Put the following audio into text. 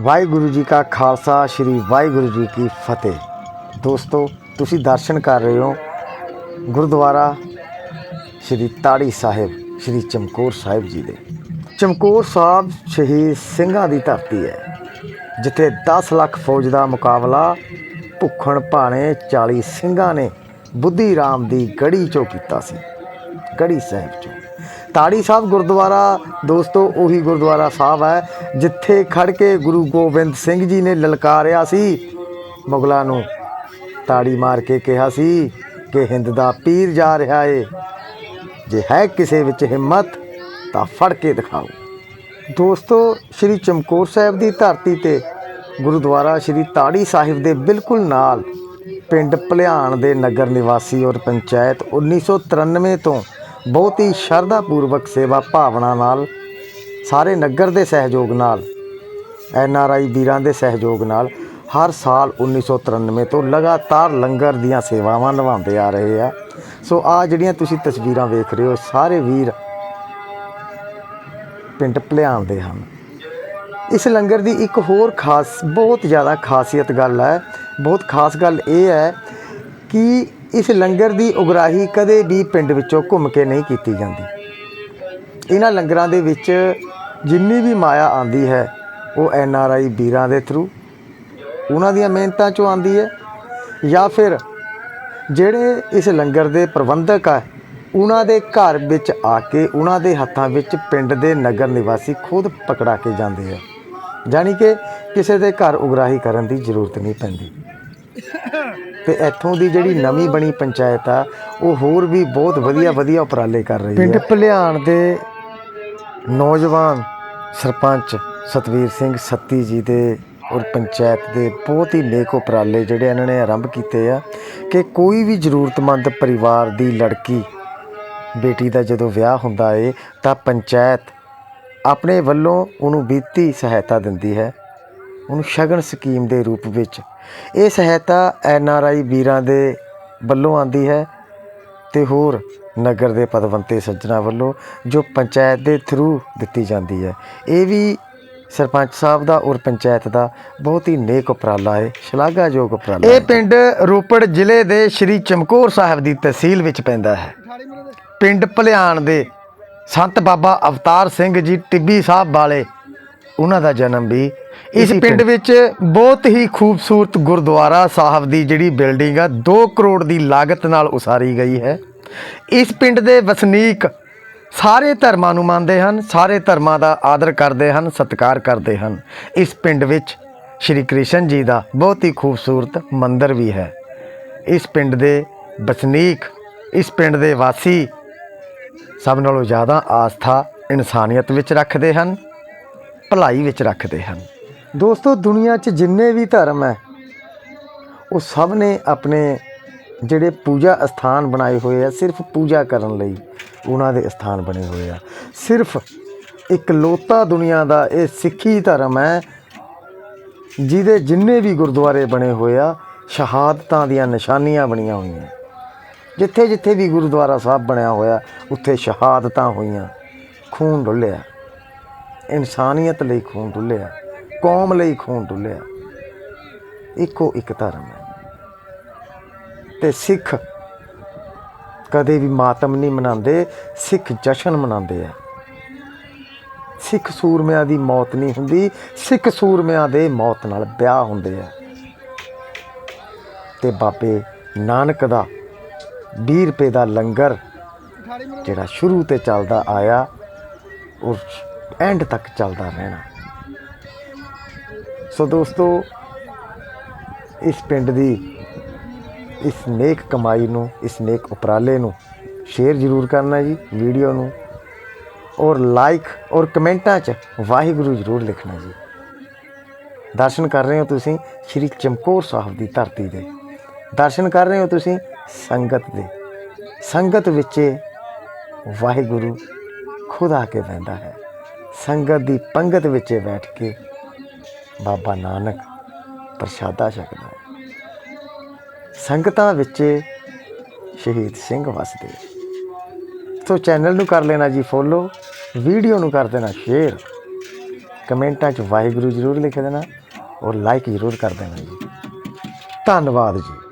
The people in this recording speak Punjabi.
ਵਾਹਿਗੁਰੂ ਜੀ ਕਾ ਖਾਲਸਾ, ਸ੍ਰੀ ਵਾਹਿਗੁਰੂ ਜੀ ਕੀ ਫਤਿਹ। ਦੋਸਤੋ, ਤੁਸੀਂ ਦਰਸ਼ਨ ਕਰ ਰਹੇ ਹੋ ਗੁਰਦੁਆਰਾ ਸ੍ਰੀ ਤਾੜੀ ਸਾਹਿਬ, ਸ੍ਰੀ ਚਮਕੌਰ ਸਾਹਿਬ ਜੀ ਦੇ। ਚਮਕੌਰ ਸਾਹਿਬ ਸ਼ਹੀਦ ਸਿੰਘਾਂ ਦੀ ਧਰਤੀ ਹੈ, ਜਿੱਥੇ 10 ਲੱਖ ਫੌਜ ਦਾ ਮੁਕਾਬਲਾ ਭੁੱਖਣ ਭਾਣੇ 40 ਸਿੰਘਾਂ ਨੇ ਬੁੱਧੀ ਰਾਮ ਦੀ ਗੜੀ ਚੋਂ ਕੀਤਾ ਸੀ, ਗੜੀ ਸਾਹਿਬ ਚੋਂ। ਤਾੜੀ ਸਾਹਿਬ ਗੁਰਦੁਆਰਾ, ਦੋਸਤੋ, ਉਹੀ ਗੁਰਦੁਆਰਾ ਸਾਹਿਬ ਹੈ, ਜਿੱਥੇ ਖੜ ਕੇ ਗੁਰੂ ਗੋਬਿੰਦ ਸਿੰਘ ਜੀ ਨੇ ਲਲਕਾਰਿਆ ਸੀ। ਮੁਗਲਾਂ ਨੂੰ ਤਾੜੀ ਮਾਰ ਕੇ ਕਿਹਾ ਸੀ ਕਿ ਹਿੰਦ ਦਾ ਪੀਰ ਜਾ ਰਿਹਾ ਏ। ਜੇ ਹੈ ਕਿਸੇ ਵਿੱਚ ਹਿੰਮਤ, ਤਾਂ ਫੜ ਕੇ ਦਿਖਾਓ। ਦੋਸਤੋ, ਸ੍ਰੀ ਚਮਕੌਰ ਸਾਹਿਬ ਦੀ ਧਰਤੀ ਤੇ ਗੁਰਦੁਆਰਾ ਸ੍ਰੀ ਤਾੜੀ ਸਾਹਿਬ ਦੇ ਬਿਲਕੁਲ ਨਾਲ ਪਿੰਡ ਭਲਿਆਣ ਦੇ ਨਗਰ ਨਿਵਾਸੀ ਔਰ ਪੰਚਾਇਤ 1993 ਤੋਂ ਬਹੁਤ ਹੀ ਸ਼ਰਧਾ ਪੂਰਵਕ ਸੇਵਾ ਭਾਵਨਾ ਨਾਲ ਸਾਰੇ ਨਗਰ ਦੇ ਸਹਿਯੋਗ ਨਾਲ, ਐਨ ਆਰ ਆਈ ਵੀਰਾਂ ਦੇ ਸਹਿਯੋਗ ਨਾਲ ਹਰ ਸਾਲ 1993 ਤੋਂ ਲਗਾਤਾਰ ਲੰਗਰ ਦੀਆਂ ਸੇਵਾਵਾਂ ਨਿਭਾਉਂਦੇ ਆ ਰਹੇ ਆ। ਸੋ ਆ ਜਿਹੜੀਆਂ ਤੁਸੀਂ ਤਸਵੀਰਾਂ ਵੇਖ ਰਹੇ ਹੋ, ਸਾਰੇ ਵੀਰ ਪਿੰਡ ਭਲਿਆਣ ਦੇ ਹਨ। ਇਸ ਲੰਗਰ ਦੀ ਇੱਕ ਹੋਰ ਖਾਸ, ਬਹੁਤ ਜ਼ਿਆਦਾ ਖਾਸੀਅਤ ਗੱਲ ਹੈ। ਬਹੁਤ ਖਾਸ ਗੱਲ ਇਹ ਹੈ ਕਿ ਇਸ ਲੰਗਰ ਦੀ ਉਗਰਾਹੀ ਕਦੇ ਵੀ ਪਿੰਡ ਵਿੱਚੋਂ ਘੁੰਮ ਕੇ ਨਹੀਂ ਕੀਤੀ ਜਾਂਦੀ। ਇਹਨਾਂ ਲੰਗਰਾਂ ਦੇ ਵਿੱਚ ਜਿੰਨੀ ਵੀ ਮਾਇਆ ਆਂਦੀ ਹੈ, ਉਹ ਐਨ ਆਰ ਆਈ ਵੀਰਾਂ ਦੇ ਥਰੂ ਉਹਨਾਂ ਦੀਆਂ ਮਿਹਨਤਾਂ ਚੋਂ ਆਂਦੀ ਹੈ ਜਾਂ ਫਿਰ ਜਿਹੜੇ ਇਸ ਲੰਗਰ ਦੇ ਪ੍ਰਬੰਧਕ ਆ, ਉਹਨਾਂ ਦੇ ਘਰ ਵਿੱਚ ਆ ਕੇ ਉਹਨਾਂ ਦੇ ਹੱਥਾਂ ਵਿੱਚ ਪਿੰਡ ਦੇ ਨਗਰ ਨਿਵਾਸੀ ਖੁਦ ਪਕੜਾ ਕੇ ਜਾਂਦੇ ਆ। ਜਾਣੀ ਕਿ ਕਿਸੇ ਦੇ ਘਰ ਉਗਰਾਹੀ ਕਰਨ ਦੀ ਜ਼ਰੂਰਤ ਨਹੀਂ ਪੈਂਦੀ। ਤੇ ਇੱਥੋਂ ਦੀ ਜਿਹੜੀ ਨਵੀਂ ਬਣੀ ਪੰਚਾਇਤ ਆ ਉਹ ਹੋਰ ਵੀ ਬਹੁਤ ਵਧੀਆ ਵਧੀਆ ਉਪਰਾਲੇ ਕਰ ਰਹੀ ਹੈ। ਪਿੰਡ ਭਲਿਆਣ ਦੇ ਨੌਜਵਾਨ ਸਰਪੰਚ ਸਤਵੀਰ ਸਿੰਘ ਸੱਤੀ ਜੀ ਦੇ ਔਰ ਪੰਚਾਇਤ ਦੇ ਬਹੁਤ ਹੀ ਨੇਕ ਉਪਰਾਲੇ ਜਿਹੜੇ ਇਹਨਾਂ ਨੇ ਆਰੰਭ ਕੀਤੇ ਆ ਕਿ ਕੋਈ ਵੀ ਜ਼ਰੂਰਤਮੰਦ ਪਰਿਵਾਰ ਦੀ ਲੜਕੀ ਬੇਟੀ ਦਾ ਜਦੋਂ ਵਿਆਹ ਹੁੰਦਾ ਏ ਤਾਂ ਪੰਚਾਇਤ ਆਪਣੇ ਵੱਲੋਂ ਉਹਨੂੰ ਵਿੱਤੀ ਸਹਾਇਤਾ ਦਿੰਦੀ ਹੈ। ਉਹਨੂੰ ਸ਼ਗਨ ਸਕੀਮ ਦੇ ਰੂਪ ਵਿੱਚ। ਇਹ ਸਹਾਇਤਾ ਐਨ ਆਰ ਆਈ ਵੀਰਾਂ ਦੇ ਵੱਲੋਂ ਆਂਦੀ ਹੈ ਤੇ ਹੋਰ ਨਗਰ ਦੇ ਪਦਵੰਤੇ ਸੱਜਣਾ ਵੱਲੋਂ ਜੋ ਪੰਚਾਇਤ ਦੇ ਥਰੂ ਦਿੱਤੀ ਜਾਂਦੀ ਹੈ। ਇਹ ਵੀ ਸਰਪੰਚ ਸਾਹਿਬ ਦਾ ਔਰ ਪੰਚਾਇਤ ਦਾ ਬਹੁਤ ਹੀ ਨੇਕ ਉਪਰਾਲਾ ਹੈ, ਸ਼ਲਾਘਾਯੋਗ ਉਪਰਾਲਾ ਇਹ ਪਿੰਡ ਰੋਪੜ ਜ਼ਿਲ੍ਹੇ ਦੇ ਸ਼੍ਰੀ ਚਮਕੌਰ ਸਾਹਿਬ ਦੀ ਤਹਿਸੀਲ ਵਿੱਚ ਪੈਂਦਾ ਹੈ। ਪਿੰਡ ਭਲਿਆਣ ਦੇ ਸੰਤ ਬਾਬਾ ਅਵਤਾਰ ਸਿੰਘ ਜੀ ਟਿੱਬੀ ਸਾਹਿਬ ਵਾਲੇ, ਉਹਨਾਂ ਦਾ ਜਨਮ ਵੀ ਇਸ ਪਿੰਡ ਵਿੱਚ ਬਹੁਤ ਹੀ ਖੂਬਸੂਰਤ ਗੁਰਦੁਆਰਾ ਸਾਹਿਬ ਦੀ ਜਿਹੜੀ ਬਿਲਡਿੰਗ ਆ 2 ਕਰੋੜ ਦੀ ਲਾਗਤ ਨਾਲ ਉਸਾਰੀ ਗਈ ਹੈ। ਇਸ ਪਿੰਡ ਦੇ ਵਸਨੀਕ ਸਾਰੇ ਧਰਮਾਂ ਨੂੰ ਮੰਨਦੇ ਹਨ ਸਾਰੇ ਧਰਮਾਂ ਦਾ ਆਦਰ ਕਰਦੇ ਹਨ ਸਤਿਕਾਰ ਕਰਦੇ ਹਨ। ਇਸ ਪਿੰਡ ਵਿੱਚ ਸ਼੍ਰੀ ਕ੍ਰਿਸ਼ਨ ਜੀ ਦਾ ਬਹੁਤ ਹੀ ਖੂਬਸੂਰਤ ਮੰਦਿਰ ਵੀ ਹੈ। ਇਸ ਪਿੰਡ ਦੇ ਵਸਨੀਕ ਇਸ ਪਿੰਡ ਦੇ ਵਾਸੀ ਸਭ ਨਾਲੋਂ ਜ਼ਿਆਦਾ ਆਸਥਾ ਇਨਸਾਨੀਅਤ ਵਿੱਚ ਰੱਖਦੇ ਹਨ ਭਲਾਈ ਵਿੱਚ ਰੱਖਦੇ ਹਨ। ਦੋਸਤੋ, ਦੁਨੀਆ 'ਚ ਜਿੰਨੇ ਵੀ ਧਰਮ ਹੈ, ਉਹ ਸਭ ਨੇ ਆਪਣੇ ਜਿਹੜੇ ਪੂਜਾ ਸਥਾਨ ਬਣਾਏ ਹੋਏ ਆ, ਸਿਰਫ ਪੂਜਾ ਕਰਨ ਲਈ ਉਹਨਾਂ ਦੇ ਸਥਾਨ ਬਣੇ ਹੋਏ ਆ। ਸਿਰਫ ਇਕਲੌਤਾ ਦੁਨੀਆ ਦਾ ਇਹ ਸਿੱਖੀ ਧਰਮ ਹੈ, ਜਿਹਦੇ ਜਿੰਨੇ ਵੀ ਗੁਰਦੁਆਰੇ ਬਣੇ ਹੋਏ ਆ, ਸ਼ਹਾਦਤਾਂ ਦੀਆਂ ਨਿਸ਼ਾਨੀਆਂ ਬਣੀਆਂ ਹੋਈਆਂ। ਜਿੱਥੇ ਜਿੱਥੇ ਵੀ ਗੁਰਦੁਆਰਾ ਸਾਹਿਬ ਬਣਿਆ ਹੋਇਆ, ਉੱਥੇ ਸ਼ਹਾਦਤਾਂ ਹੋਈਆਂ, ਖੂਨ ਡੁੱਲਿਆ। ਇਨਸਾਨੀਅਤ ਲਈ ਖੂਨ ਡੁੱਲਿਆ। ਕੌਮ ਲਈ ਖੂਨ ਡੁੱਲਿਆ। ਇੱਕੋ ਇੱਕ ਧਰਮ ਹੈ। ਤੇ ਸਿੱਖ ਕਦੇ ਵੀ ਮਾਤਮ ਨਹੀਂ ਮਨਾਉਂਦੇ, ਸਿੱਖ ਜਸ਼ਨ ਮਨਾਉਂਦੇ ਆ। ਸਿੱਖ ਸੂਰਮਿਆਂ ਦੀ ਮੌਤ ਨਹੀਂ ਹੁੰਦੀ, ਸਿੱਖ ਸੂਰਮਿਆਂ ਦੇ ਮੌਤ ਨਾਲ ਵਿਆਹ ਹੁੰਦੇ ਆ। ਤੇ ਬਾਬੇ ਨਾਨਕ ਦਾ 20 ਰੁਪਏ ਦਾ ਲੰਗਰ ਜਿਹੜਾ ਸ਼ੁਰੂ ਤੇ ਚੱਲਦਾ ਆਇਆ ਉਹ ਐਂਡ ਤੱਕ ਚੱਲਦਾ ਰਹਿਣਾ। ਸੋ ਦੋਸਤੋ, ਇਸ ਪਿੰਡ ਦੀ ਇਸ ਨੇਕ ਕਮਾਈ ਨੂੰ, ਇਸ ਨੇਕ ਉਪਰਾਲੇ ਨੂੰ ਸ਼ੇਅਰ ਜ਼ਰੂਰ ਕਰਨਾ ਜੀ, ਵੀਡੀਓ ਨੂੰ। ਔਰ ਲਾਈਕ ਔਰ ਕਮੈਂਟਾਂ 'ਚ ਵਾਹਿਗੁਰੂ ਜ਼ਰੂਰ ਲਿਖਣਾ ਜੀ। ਦਰਸ਼ਨ ਕਰ ਰਹੇ ਹੋ ਤੁਸੀਂ ਸ਼੍ਰੀ ਚਮਕੌਰ ਸਾਹਿਬ ਦੀ ਧਰਤੀ ਦੇ। ਦਰਸ਼ਨ ਕਰ ਰਹੇ ਹੋ ਤੁਸੀਂ ਸੰਗਤ ਦੇ। ਸੰਗਤ ਵਿੱਚ ਵਾਹਿਗੁਰੂ ਖੁਦ ਆ ਕੇ ਬੈਠਾ ਹੈ। ਸੰਗਤ ਦੀ ਪੰਗਤ ਵਿੱਚ ਬੈਠ ਕੇ ਬਾਬਾ ਨਾਨਕ ਪ੍ਰਸ਼ਾਦਾ ਛਕਦਾ ਹੈ। ਸੰਗਤਾਂ ਵਿੱਚ ਸ਼ਹੀਦ ਸਿੰਘ ਵਸਦੇ ਸੋ ਚੈਨਲ ਨੂੰ ਕਰ ਲੈਣਾ ਜੀ ਫੋਲੋ ਵੀਡੀਓ ਨੂੰ ਕਰ ਦੇਣਾ ਸ਼ੇਅਰ ਕਮੈਂਟਾਂ 'ਚ ਵਾਹਿਗੁਰੂ ਜ਼ਰੂਰ ਲਿਖ ਦੇਣਾ ਔਰ ਲਾਈਕ ਜ਼ਰੂਰ ਕਰ ਦੇਣਾ ਜੀ। ਧੰਨਵਾਦ ਜੀ।